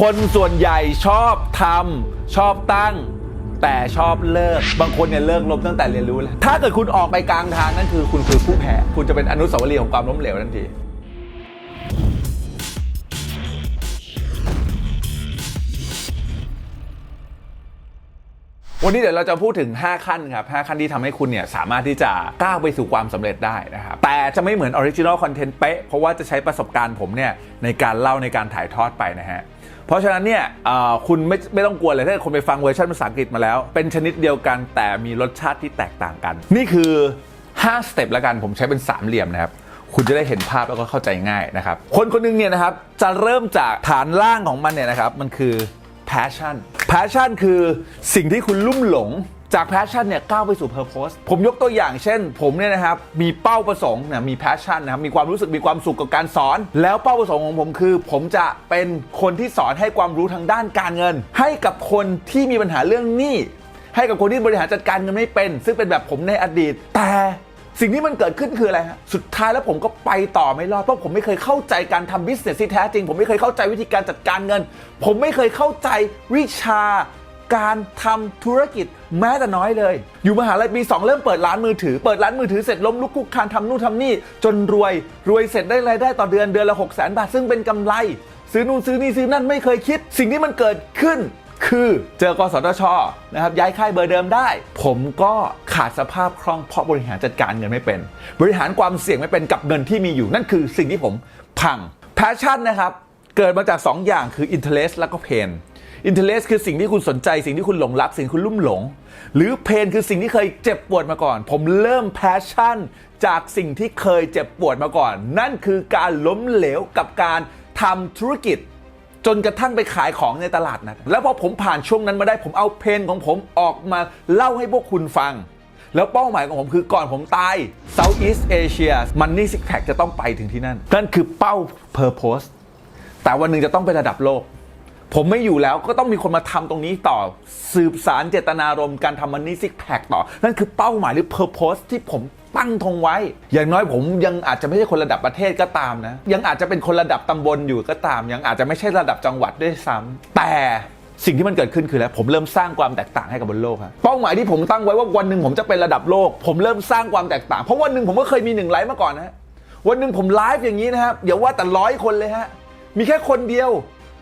คนส่วนใหญ่ชอบทำชอบตั้ง แต่ชอบเลิก บางคนเนี่ยเลิกล้มตั้งแต่เรียนรู้แล้ว ถ้าเกิดคุณออกไปกลางทางนั่นคือคุณคือผู้แพ้ คุณจะเป็นอนุสาวรีย์ของความล้มเหลวทันทีวันนี้เดี๋ยวเราจะพูดถึง 5 ขั้นครับ 5 ขั้นที่ทำให้คุณเนี่ยสามารถที่จะก้าวไปสู่ความสำเร็จได้นะครับ แต่จะไม่เหมือนออริจินอลคอนเทนต์เป๊ะ เพราะว่าจะใช้ประสบการณ์ผมเนี่ยในการเล่าในการถ่ายทอดไปนะฮะ เพราะฉะนั้นเนี่ยคุณไม่ไม่ต้องกลัวเลยถ้าเกิดคนไปฟังเวอร์ชันภาษาอังกฤษมาแล้ว เป็นชนิดเดียวกันแต่มีรสชาติที่แตกต่างกัน นี่คือ5สเต็ปแล้วกันผมใช้เป็นสามเหลี่ยมนะครับคุณจะได้เห็นภาพแล้วก็เข้าใจง่ายนะครับ คนคนหนึงเนี่ยนะครับจะเริ่มจากฐานล่างของมันเนี่ยนะครับมันคือ passion passion คือสิ่งที่คุณลุ่มหลง จาก passion เนี่ยก้าวไปสู่ purpose ผมยกตัวอย่างเช่น ผมเนี่ยนะครับมีเป้าประสงค์นะมี passion นะครับมีความรู้สึกมีความสุขกับการสอน แล้วเป้าประสงค์ของผมคือ ผมจะเป็นคนที่สอนให้ความรู้ทางด้านการเงิน ให้กับคนที่มีปัญหาเรื่องหนี้ให้กับคนที่บริหารจัดการเงินไม่เป็น ซึ่งเป็นแบบผมในอดีต แต่สิ่งที่มันเกิดขึ้นคืออะไรฮะ สุดท้ายแล้วผมก็ไปต่อไม่รอด เพราะผมไม่เคยเข้าใจการทำบิสเนสที่แท้จริง ผมไม่เคยเข้าใจวิธีการจัดการเงิน ผมไม่เคยเข้าใจวิชา การทำธุรกิจแม้แต่น้อยเลย อยู่มหาลัยปี 2 เริ่มเปิดร้านมือถือ เปิดร้านมือถือเสร็จล้มลุกคุกคานทำนู่นทำนี่ จนรวย รวยเสร็จได้รายได้ต่อเดือนเดือนละ 6 0 0 0 0 0บาท ซึ่งเป็นกำไร ซื้อนู่นซื้อนี่ซื้อนั่นไม่เคยคิด สิ่งที่มันเกิดขึ้น คือเจอกสทชนะครับย้ายค่ายเบอร์เดิมได้ ผมก็ขาดสภาพคล่องเพราะบริหารจัดการเงินไม่เป็น บริหารความเสี่ยงไม่เป็นกับเงินที่มีอยู่ นั่นคือสิ่งที่ผมพัง passion นะครับเกิดมาจาก 2 อย่างคือ interest แล้วก็ pain interest คือสิ่งที่คุณสนใจ สิ่งที่คุณหลงรัก สิ่งที่คุณลุ่มหลง หรือ pain คือสิ่งที่เคยเจ็บปวดมาก่อน ผมเริ่ม passion จากสิ่งที่เคยเจ็บปวดมาก่อน นั่นคือการล้มเหลวกับการทำธุรกิจ จนกระทั่งไปขายของในตลาดนัดแล้วพอผมผ่านช่วงนั้นมาได้ผมเอาเพนของผมออกมาเล่าให้พวกคุณฟังแล้วเป้าหมายของผมคือก่อนผมตาย Southeast Asia Money Six Pack จะต้องไปถึงที่นั่น นั่นคือเป้า Purpose แต่วันหนึ่งจะต้องเป็นระดับโลก ผมไม่อยู่แล้วก็ต้องมีคนมาทำตรงนี้ต่อสืบสารเจตนารมณ์การทำมันนี่ซิกแพคต่อ นั่นคือเป้าหมายหรือ Purpose ที่ผมตั้งธงไว้ อย่างน้อยผมยังอาจจะไม่ใช่คนระดับประเทศก็ตามนะ ยังอาจจะเป็นคนระดับตำบลอยู่ก็ตาม ยังอาจจะไม่ใช่ระดับจังหวัดด้วยซ้ำแต่สิ่งที่มันเกิดขึ้นคือแล้วผมเริ่มสร้างความแตกต่างให้กับบนโลกครับเป้าหมายที่ผมตั้งไว้ว่าวันหนึ่งผมจะเป็นระดับโลก ผมเริ่มสร้างความแตกต่างเพราะวันหนึ่งผมก็เคยมีหนึ่งไลฟ์มาก่อนนะฮะวันหนึ่งผมไลฟ์อย่างนี้นะครับอย่าว่าแต่ร้อยคนเลยฮะมีแค่คนเดียว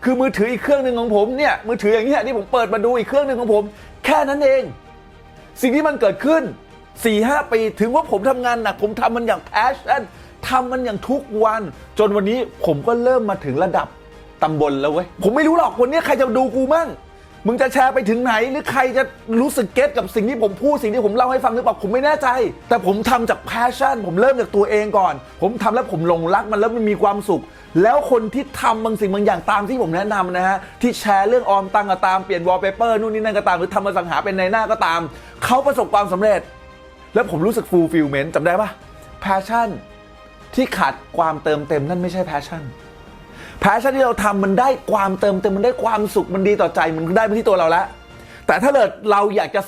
คือมือถืออีกเครื่องหนึ่งของผมเนี่ยมือถืออย่างนี้ที่ผมเปิดมาดูอีกเครื่องหนึ่งของผม แค่นั้นเอง สิ่งที่มันเกิดขึ้น4-5ปีถึงว่าผมทำงานหนักผมทำมันอย่างแพชชั่นทำมันอย่างทุกวัน จนวันนี้ผมก็เริ่มมาถึงระดับตำบลแล้วเว้ยผมไม่รู้หรอกวันนี้ใครจะดูกูมั่ง มึงจะแชร์ไปถึงไหน หรือใครจะรู้สึกเก็ตกับสิ่งที่ผมพูดสิ่งที่ผมเล่าให้ฟังหรือเปล่าผมไม่แน่ใจ แต่ผมทำจากแพชชั่น ผมเริ่มจากตัวเองก่อน ผมทำแล้วผมหลงรักมันแล้วมันมีความสุข แล้วคนที่ทำบางสิ่งบางอย่างตามที่ผมแนะนำนะฮะที่แชร์เรื่องออมตังก็ตามเปลี่ยนวอลเปเปอร์นู่นนี่นั่นก็ตามหรือทำมาสังหาเป็นในหน้าก็ตามเขาประสบความสำเร็จ แล้วผมรู้สึกฟูลฟิลเมนต์จำได้ปะแพชชั่นที่ขาดความเติมเต็มนั่นไม่ใช่แพชชั่น แพชชั่นที่เราทำมันได้ความเติมเต็มมันได้ความสุขมันดีต่อใจมันได้ไปที่ตัวเราแล้ว แต่ถ้าเกิดเราอยากจะ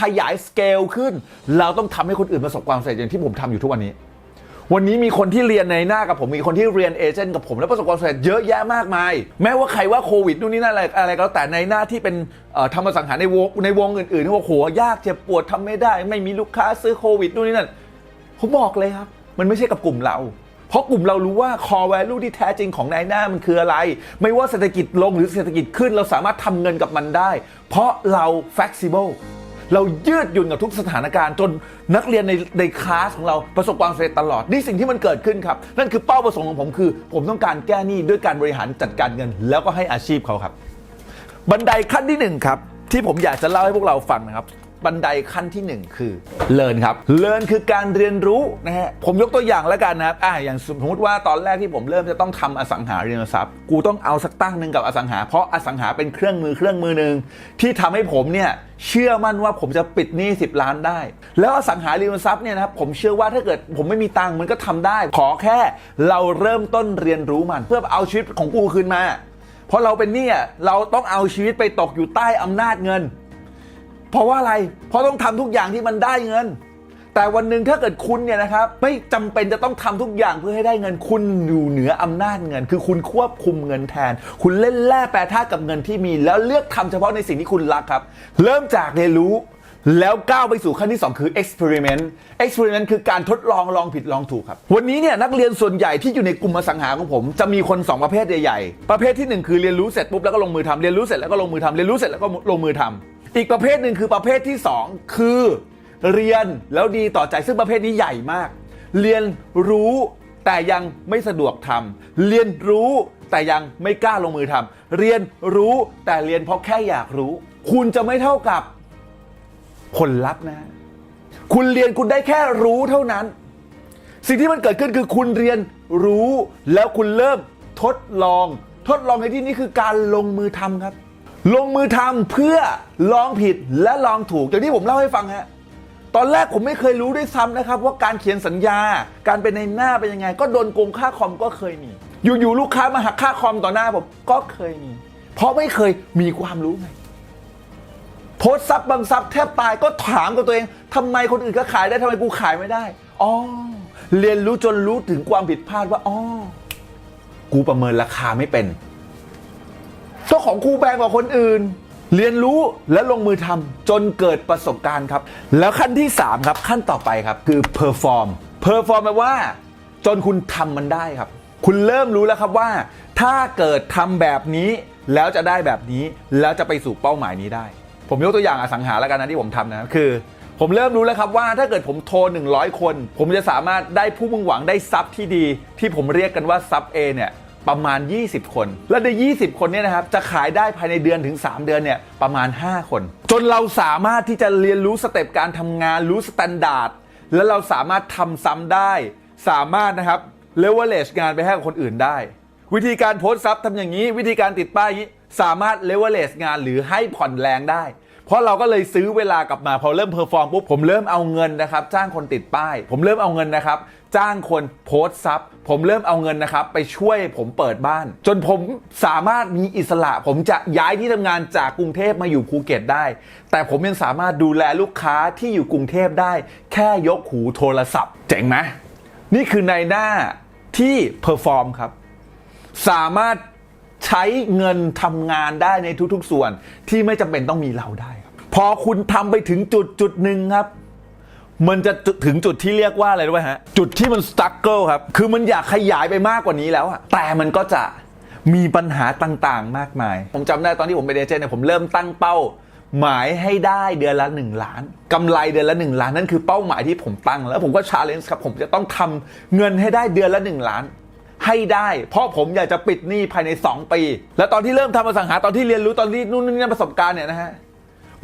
ขยายสเกลขึ้น เราต้องทำให้คนอื่นประสบความสำเร็จอย่างที่ผมทำอยู่ทุกวันนี้ วันนี้มีคนที่เรียนในหน้ากับผมมีคนที่เรียนเอเจนต์กับผมแล้วประสบความสำเร็จเยอะแยะมากมาย แม้ว่าใครว่าโควิดนู่นนี่นั่นอะไรอะไรก็แล้วแต่ในหน้าที่เป็นทำอสังหาในวงในวงอื่นๆที่ว่าโหยากเจ็บปวดทำไม่ได้ ไม่มีลูกค้าซื้อโควิดนู่นนี่นั่นผมบอกเลยครับ มันไม่ใช่กับกลุ่มเรา เพราะกลุ่มเรารู้ว่า core value ที่แท้จริงของนายหน้ามันคืออะไร ไม่ว่าเศรษฐกิจลงหรือเศรษฐกิจขึ้น เราสามารถทำเงินกับมันได้ เพราะเรา flexible เรายืดหยุ่นกับทุกสถานการณ์จนนักเรียนในในคลาสของเราประสบความสำเร็จตลอด นี่สิ่งที่มันเกิดขึ้นครับ นั่นคือเป้าประสงค์ของผมคือ ผมต้องการแก้หนี้ด้วยการบริหารจัดการเงิน แล้วก็ให้อาชีพเขาครับ บันไดขั้นที่หนึ่งครับ ที่ผมอยากจะเล่าให้พวกเราฟังนะครับ บันไดขั้นที่หนึ่งคือเลินครับเลินคือการเรียนรู้นะฮะผมยกตัวอย่างแล้วกันนะครับอ่าอย่างสมมติว่าตอนแรกที่ผมเริ่มจะต้องทำอสังหาริมทรัพย์ กูต้องเอาสักตั้งหนึ่งกับอสังหา เพราะอสังหาเป็นเครื่องมือเครื่องมือหนึ่งที่ทำให้ผมเนี่ยเชื่อมั่นว่าผมจะปิดหนี้10 ล้านได้ แล้วอสังหาริมทรัพย์เนี่ยนะครับผมเชื่อว่าถ้าเกิดผมไม่มีตังค์มันก็ทำได้ ขอแค่เราเริ่มต้นเรียนรู้มัน เพื่อเอาชีวิตของกูคืนมา เพราะเราเป็นหนี้อะเราต้องเอาชีวิตไปตกอยู่ใต้อำนาจเงิน เพราะว่าอะไร เพราะต้องทำทุกอย่างที่มันได้เงิน แต่วันหนึ่งถ้าเกิดคุณเนี่ยนะครับไม่จำเป็นจะต้องทำทุกอย่างเพื่อให้ได้เงิน คุณอยู่เหนืออำนาจเงิน คือคุณควบคุมเงินแทน คุณเล่นแร่แปรธาตุกับเงินที่มี แล้วเลือกทำเฉพาะในสิ่งที่คุณรักครับ เริ่มจากเรียนรู้แล้วก้าวไปสู่ขั้นที่ 2 คือ experiment experiment คือการทดลองลองผิดลองถูกครับ วันนี้เนี่ยนักเรียนส่วนใหญ่ที่อยู่ในกลุ่มอสังหาของผม จะมีคน 2 ประเภทใหญ่ๆ ประเภทที่ 1 คือเรียนรู้เสร็จปุ๊บแล้วก็ลงมือทำเรียนรู้เสร็จแล้วก็ลงมือทำเรียนรู้เสร็จแล้วก็ลงมือทำ อีกประเภทหนึ่งคือประเภทที่ 2 คือ เรียนแล้วดีต่อใจซึ่งประเภทนี้ใหญ่มาก เรียนรู้แต่ยังไม่สะดวกทำเรียนรู้แต่ยังไม่กล้าลงมือทำเรียนรู้แต่เรียนเพราะแค่อยากรู้ คุณจะไม่เท่ากับผลลัพธ์นะ คุณเรียนคุณได้แค่รู้เท่านั้น สิ่งที่มันเกิดขึ้นคือคุณเรียนรู้แล้วคุณเริ่มทดลอง ทดลองในที่นี้คือการลงมือทำครับ ลงมือทำเพื่อลองผิดและลองถูกอย่างที่ผมเล่าให้ฟังฮะตอนแรกผมไม่เคยรู้ด้วยซ้ำนะครับ ว่าการเขียนสัญญา การเป็นในหน้าเป็นยังไง ก็โดนโกงค่าคอมก็เคยมี อยู่ๆลูกค้ามาหักค่าคอมต่อหน้าผมก็เคยมี เพราะไม่เคยมีความรู้ไงโพสซับบางซับแทบตายก็ถามกับตัวเองทำไมคนอื่นก็ขายได้ทำไมกูขายไม่ได้อ๋อเรียนรู้จนรู้ถึงความผิดพลาดว่าอ๋อกูประเมินราคาไม่เป็น เจ้าของกูแพงกว่าคนอื่น เรียนรู้และลงมือทำจนเกิดประสบการณ์ครับ แล้วขั้นที่ 3 ครับ ขั้นต่อไปครับ คือ perform perform แปลว่า จนคุณทำมันได้ครับ คุณเริ่มรู้แล้วครับว่า ถ้าเกิดทำแบบนี้แล้วจะได้แบบนี้ แล้วจะไปสู่เป้าหมายนี้ได้ ผมยกตัวอย่างอสังหาแล้วกันนะที่ผมทำนะคือ ผมเริ่มรู้แล้วครับว่าถ้าเกิดผมโทร 100 คน ผมจะสามารถได้ผู้มุ่งหวังได้ซับที่ดี ที่ผมเรียกกันว่าซับ A เนี่ย ประมาณ 20 คน และใน 20 คนเนี่ยนะครับจะขายได้ภายในเดือนถึง 3 เดือนเนี่ยประมาณ 5 คน จนเราสามารถที่จะเรียนรู้สเต็ปการทำงานรู้สแตนดาร์ดแล้วเราสามารถทำซ้ำได้ สามารถนะครับเลเวลเลชงานไปให้กับคนอื่นได้ วิธีการโพสต์ซับทำอย่างนี้ วิธีการติดป้ายนี้สามารถเลเวลเลชงานหรือให้ผ่อนแรงได้ เพราะเราก็เลยซื้อเวลากลับมาพอเริ่มเพอร์ฟอร์มปุ๊บผมเริ่มเอาเงินนะครับ จ้างคนติดป้าย ผมเริ่มเอาเงินนะครับ จ้างคนโพสต์ซับ ผมเริ่มเอาเงินนะครับ ไปช่วยผมเปิดบ้าน จนผมสามารถมีอิสระ ผมจะย้ายที่ทำงานจากกรุงเทพมาอยู่ภูเก็ตได้ แต่ผมยังสามารถดูแลลูกค้าที่อยู่กรุงเทพได้ แค่ยกหูโทรศัพท์ เจ๋งไหมนี่คือในหน้าที่เพอร์ฟอร์มครับ สามารถใช้เงินทำงานได้ในทุกๆส่วนที่ไม่จำเป็นต้องมีเราได้ครับ พอคุณทำไปถึงจุดจุดหนึ่งครับ มันจะถึงจุดที่เรียกว่าอะไรรู้ไหมฮะ จุดที่มันสตั๊กเกิลครับ คือมันอยากขยายไปมากกว่านี้แล้วอะแต่มันก็จะมีปัญหาต่างๆ มากมาย ผมจำได้ตอนที่ผมเป็นเอเจนต์เนี่ยผมเริ่มตั้งเป้า หมายให้ได้เดือนละ 1 ล้านกำไรเดือนละ 1 ล้านนั่นคือเป้าหมายที่ผมตั้ง แล้วผมก็ชาเลนจ์ครับ ผมจะต้องทำเงินให้ได้เดือนละ 1 ล้านให้ได้ เพราะผมอยากจะปิดหนี้ภายใน 2 ปี แล้วตอนที่เริ่มทำอสังหาตอนที่เรียนรู้ตอนที่นู่นนี่นั่นประสบการณ์เนี่ยนะฮะ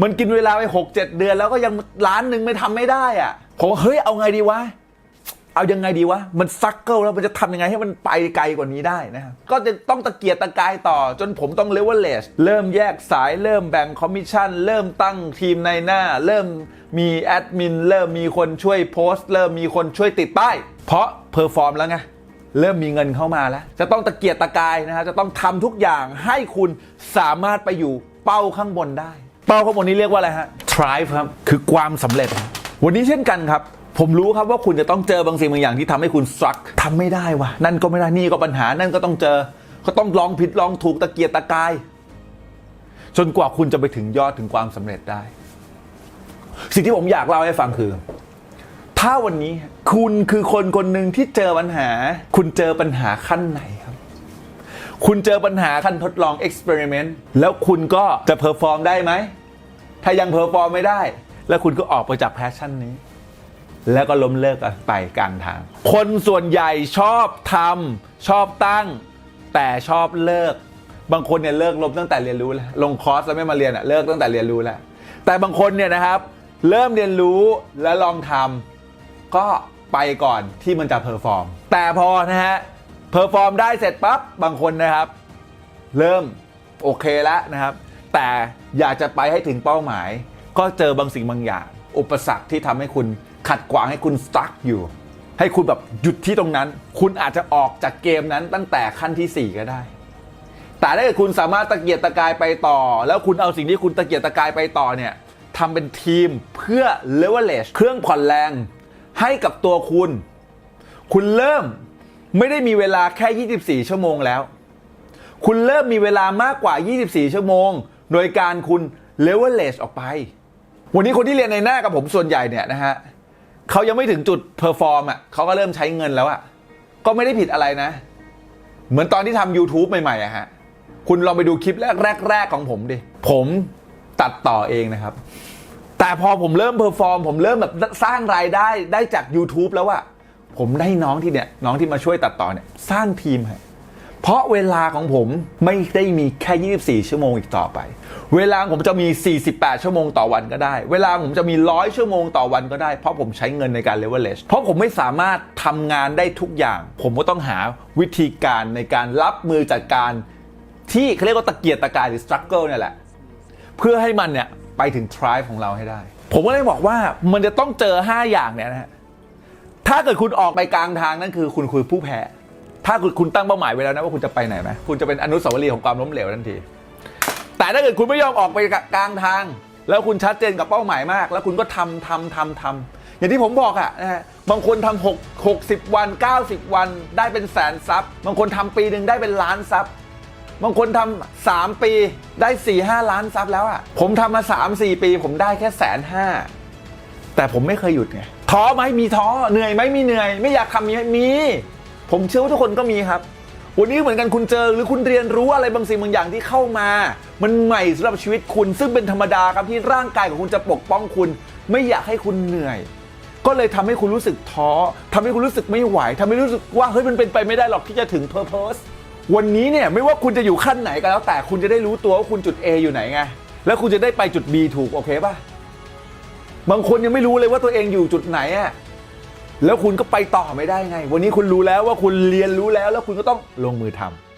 มันกินเวลาไป6 7เจ็ดเดือนแล้วก็ยังล้านหนึ่งไม่ทำไม่ได้อะผมว่าเฮ้ยเอาไงดีวะเอายังไงดีวะ มันซักเกิลแล้วมันจะทำยังไงให้มันไปไกลกว่านี้ได้นะครับ ก็จะต้องตะเกียกตะกายต่อ จนผมต้องเลเวลเลชเริ่มแยกสายเริ่มแบ่งคอมมิชชั่น เริ่มตั้งทีมในหน้า เริ่มมีแอดมินเริ่มมีคนช่วยโพสต์ เริ่มมีคนช่วยติดป้าย เพราะเพอร์ฟอร์มแล้วไงเริ่มมีเงินเข้ามาแล้ว จะต้องตะเกียกตะกายนะฮะจะต้องทำทุกอย่างให้คุณสามารถไปอยู่เป้าข้างบนได้ เป้าข้างบนนี้เรียกว่าอะไรฮะ Thrive ครับ คือความสำเร็จ วันนี้เช่นกันครับ ผมรู้ครับว่าคุณจะต้องเจอบางสิ่งบางอย่างที่ทำให้คุณส t ักทำไม่ได้วะนั่นก็ไม่ได้นี่ก็ปัญหา นั่นก็ต้องเจอ ก็ต้องลองผิดลองถูกตะเกียกตะกาย จนกว่าคุณจะไปถึงยอดถึงความสำเร็จได้ สิ่งที่ผมอยากเล่าให้ฟังคือ ถ้าวันนี้คุณคือคนคนหนึ่งที่เจอปัญหา คุณเจอปัญหาขั้นไหน คุณเจอปัญหาขั้นทดลองเอ็กซ์เพร์เมนต์แล้วคุณก็จะเพอร์ฟอร์มได้ไหม ถ้ายังเพอร์ฟอร์มไม่ได้ แล้วคุณก็ออกไปจากแพชชั่นนี้ แล้วก็ล้มเลิกไปกลางทาง คนส่วนใหญ่ชอบทำชอบตั้ง แต่ชอบเลิก บางคนเนี่ยเลิกลมตั้งแต่เรียนรู้แล้วลงคอร์สแล้วไม่มาเรียนอะเลิกตั้งแต่เรียนรู้แล้ว แต่บางคนเนี่ยนะครับ เริ่มเรียนรู้แล้วลองทำก็ไปก่อนที่มันจะเพอร์ฟอร์ม แต่พอนะฮะ เพอร์ฟอร์มได้เสร็จปั๊บบางคนนะครับ เริ่มโอเคแล้วนะครับ แต่อยากจะไปให้ถึงเป้าหมาย ก็เจอบางสิ่งบางอย่าง อุปสรรคที่ทำให้คุณขัดขวางให้คุณสตั๊กอยู่ ให้คุณแบบหยุดที่ตรงนั้น คุณอาจจะออกจากเกมนั้นตั้งแต่ขั้นทีสี่4 ก็ได้ แต่ถ้าเกิดคุณสามารถตะเกียกตะกายไปต่อ แล้วคุณเอาสิ่งที่คุณตะเกียกตะกายไปต่อเนี่ยทำเป็นทีมเพื่อ leverage เครื่องผ่อนแรงให้กับตัวคุณ คุณเริ่ม ไม่ได้มีเวลาแค่ 24 ชั่วโมงแล้ว คุณเริ่มมีเวลามากกว่า 24 ชั่วโมง โดยการคุณเลเวลเลชออกไป วันนี้คนที่เรียนในหน้ากับผมส่วนใหญ่เนี่ยนะฮะเขายังไม่ถึงจุดเพอร์ฟอร์มอะเขาก็เริ่มใช้เงินแล้วอะก็ไม่ได้ผิดอะไรนะ เหมือนตอนที่ทำ YouTube ใหม่ๆอะฮะคุณลองไปดูคลิปแรกๆของผมดิ ผมตัดต่อเองนะครับ แต่พอผมเริ่มเพอร์ฟอร์ม ผมเริ่มแบบสร้างรายได้ได้จาก YouTube แล้วอะ ผมได้น้องที่เนี่ยน้องที่มาช่วยตัดต่อเนี่ยสร้างทีมให้เพราะเวลาของผมไม่ได้มีแค่ 24 ชั่วโมงอีกต่อไป เวลาผมจะมี 48 ชั่วโมงต่อวันก็ได้ เวลาผมจะมี 100 ชั่วโมงต่อวันก็ได้ เพราะผมใช้เงินในการ leverage เพราะผมไม่สามารถทำงานได้ทุกอย่าง ผมก็ต้องหาวิธีการในการรับมือจัดการ ที่เขาเรียกว่าตะเกียกตะกายหรือ struggle เนี่ยแหละ เพื่อให้มันเนี่ยไปถึง tribe ของเราให้ได้ ผมก็เลยบอกว่ามันจะต้องเจอ 5 อย่างเนี่ยนะฮะ ถ้าเกิดคุณออกไปกลางทางนั่นคือคุณคือผู้แพ้ ถ้าคุณคุณตั้งเป้าหมายไว้แล้วนะว่าคุณจะไปไหนไหมคุณจะเป็นอนุสาวรีย์ของความล้มเหลวทันที แต่ถ้าเกิดคุณไม่ยอมออกไปกลางทาง แล้วคุณชัดเจนกับเป้าหมายมาก แล้วคุณก็ทำทำทำทำอย่างที่ผมบอกอะนะฮะบางคนทำหกหกสิบวัน 90 วันได้เป็นแสนซับบางคนทำปีหนึ่งได้เป็นล้านซับบางคนทำสามปีได้4ี่ห้าล้านซับแล้วอะผมทำมา3 4ปี ผมได้แค่แสนห้าแต่ผมไม่เคยหยุดไง ท้อไหมมีท้อเหนื่อยไหมมีเหนื่อย ไม่อยากทำมีไหมมี ผมเชื่อว่าทุกคนก็มีครับ วันนี้เหมือนกันคุณเจอหรือคุณเรียนรู้อะไรบางสิ่งบางอย่างที่เข้ามา มันใหม่สำหรับชีวิตคุณซึ่งเป็นธรรมดาครับที่ร่างกายของคุณจะปกป้องคุณ ไม่อยากให้คุณเหนื่อย ก็เลยทำให้คุณรู้สึกท้อทำให้คุณรู้สึกไม่ไหวทำให้รู้สึกว่าเฮ้ยมันเป็นไปไม่ได้หรอกที่จะถึง purpose วันนี้เนี่ยไม่ว่าคุณจะอยู่ขั้นไหนก็แล้วแต่คุณจะได้รู้ตัวว่าคุณจุด A อยู่ไหนไงแล้วคุณจะได้ไปจุด B ถูกโอเคป่ะ บางคนยังไม่รู้เลยว่าตัวเองอยู่จุดไหนอะแล้วคุณก็ไปต่อไม่ได้ไง วันนี้คุณรู้แล้วว่าคุณเรียนรู้แล้ว แล้วคุณก็ต้องลงมือทำ